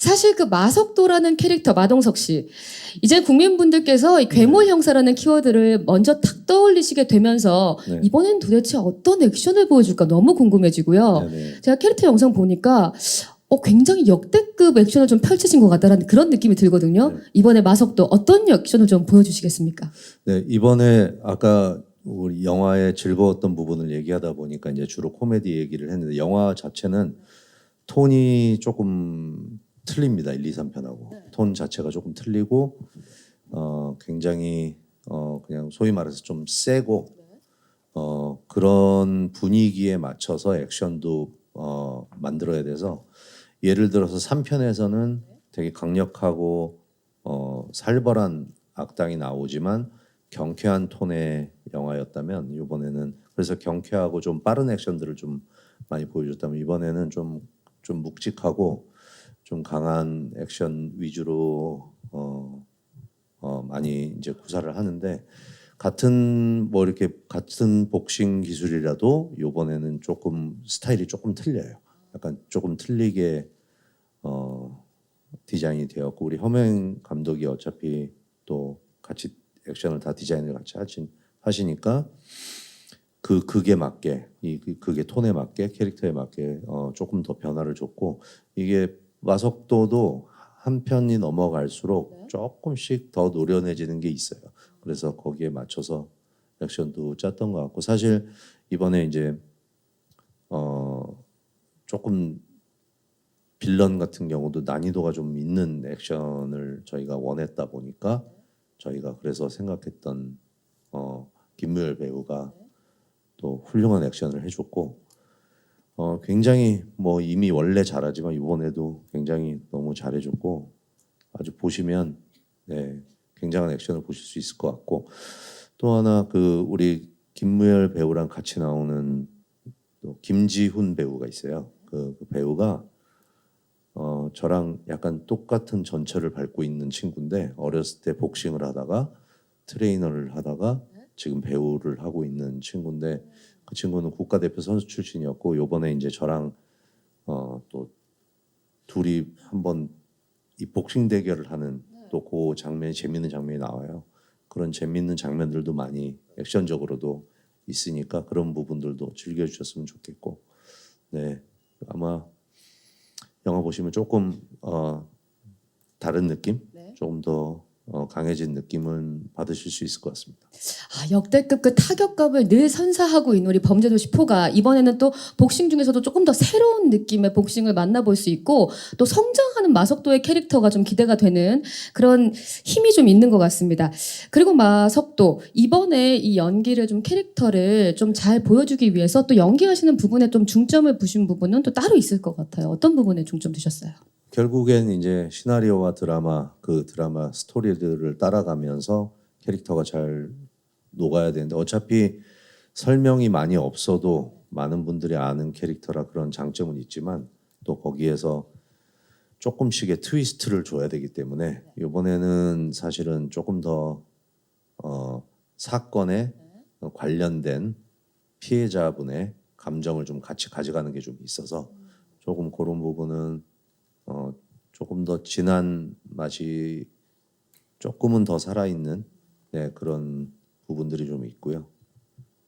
사실 그 마석도라는 캐릭터 마동석 씨 이제 국민분들께서 이 괴물 형사라는 키워드를 먼저 탁 떠올리시게 되면서 네. 이번엔 도대체 어떤 액션을 보여줄까 너무 궁금해지고요. 네네. 제가 캐릭터 영상 보니까 어, 굉장히 역대급 액션을 좀 펼치신 것 같다라는 그런 느낌이 들거든요. 네. 이번에 마석도 어떤 액션을 좀 보여주시겠습니까? 네, 이번에 아까 우리 영화의 즐거웠던 부분을 얘기하다 보니까 이제 주로 코미디 얘기를 했는데 영화 자체는 톤이 조금 틀립니다. 1, 2, 3편하고. 톤 자체가 조금 틀리고 어 굉장히 어 그냥 소위 말해서 좀 세고 어 그런 분위기에 맞춰서 액션도 어 만들어야 돼서 예를 들어서 3편에서는 되게 강력하고 어 살벌한 악당이 나오지만 경쾌한 톤의 영화였다면 이번에는 그래서 경쾌하고 좀 빠른 액션들을 좀 많이 보여줬다면 이번에는 좀 좀 묵직하고 좀 강한 액션 위주로 어, 어 많이 이제 구사를 하는데 같은 뭐 이렇게 같은 복싱 기술이라도 이번에는 조금 스타일이 조금 틀려요. 약간 조금 틀리게 어 디자인이 되었고 우리 허명 감독이 어차피 또 같이 액션을 다 디자인을 같이 하신 하시니까 그 극에 맞게 이 그- 극의 톤에 맞게 캐릭터에 맞게 어 조금 더 변화를 줬고 이게 마석도도 한 편이 넘어갈수록 조금씩 더 노련해지는 게 있어요. 그래서 거기에 맞춰서 액션도 짰던 것 같고 사실 이번에 이제 어 조금 빌런 같은 경우도 난이도가 좀 있는 액션을 저희가 원했다 보니까 저희가 그래서 생각했던 어 김무열 배우가 또 훌륭한 액션을 해줬고 어 굉장히 뭐 이미 원래 잘하지만 이번에도 굉장히 너무 잘해줬고 아주 보시면 네 굉장한 액션을 보실 수 있을 것 같고 또 하나 그 우리 김무열 배우랑 같이 나오는 또 김지훈 배우가 있어요. 그, 그 배우가 어 저랑 약간 똑같은 전철을 밟고 있는 친구인데 어렸을 때 복싱을 하다가 트레이너를 하다가 지금 배우를 하고 있는 친구인데 그 친구는 국가대표 선수 출신이었고 요번에 이제 저랑 어 또 둘이 한번 이 복싱 대결을 하는 또 그 장면이 재밌는 장면이 나와요. 그런 재밌는 장면들도 많이 액션적으로도 있으니까 그런 부분들도 즐겨 주셨으면 좋겠고 네 아마 영화 보시면 조금 어 다른 느낌 네. 조금 더 어, 강해진 느낌은 받으실 수 있을 것 같습니다. 아, 역대급 그 타격감을 늘 선사하고 있는 우리 범죄도시 포가 이번에는 또 복싱 중에서도 조금 더 새로운 느낌의 복싱을 만나볼 수 있고 또 성장하는 마석도의 캐릭터가 좀 기대가 되는 그런 힘이 좀 있는 것 같습니다. 그리고 마석도 이번에 이 연기를 좀 캐릭터를 좀 잘 보여주기 위해서 또 연기하시는 부분에 좀 중점을 두신 부분은 또 따로 있을 것 같아요. 어떤 부분에 중점 두셨어요? 결국엔 이제 시나리오와 드라마 그 드라마 스토리들을 따라가면서 캐릭터가 잘 녹아야 되는데 어차피 설명이 많이 없어도 많은 분들이 아는 캐릭터라 그런 장점은 있지만 또 거기에서 조금씩의 트위스트를 줘야 되기 때문에 이번에는 사실은 조금 더 어, 사건에 관련된 피해자분의 감정을 좀 같이 가져가는 게 좀 있어서 조금 그런 부분은 어, 조금 더 진한 맛이 조금은 더 살아있는 네, 그런 부분들이 좀 있고요.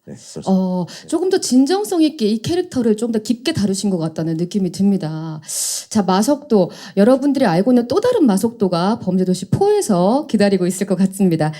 네. 어, 조금 더 진정성 있게 이 캐릭터를 좀 더 깊게 다루신 것 같다는 느낌이 듭니다. 자, 마석도 여러분들이 알고 있는 또 다른 마석도가 범죄도시 4에서 기다리고 있을 것 같습니다.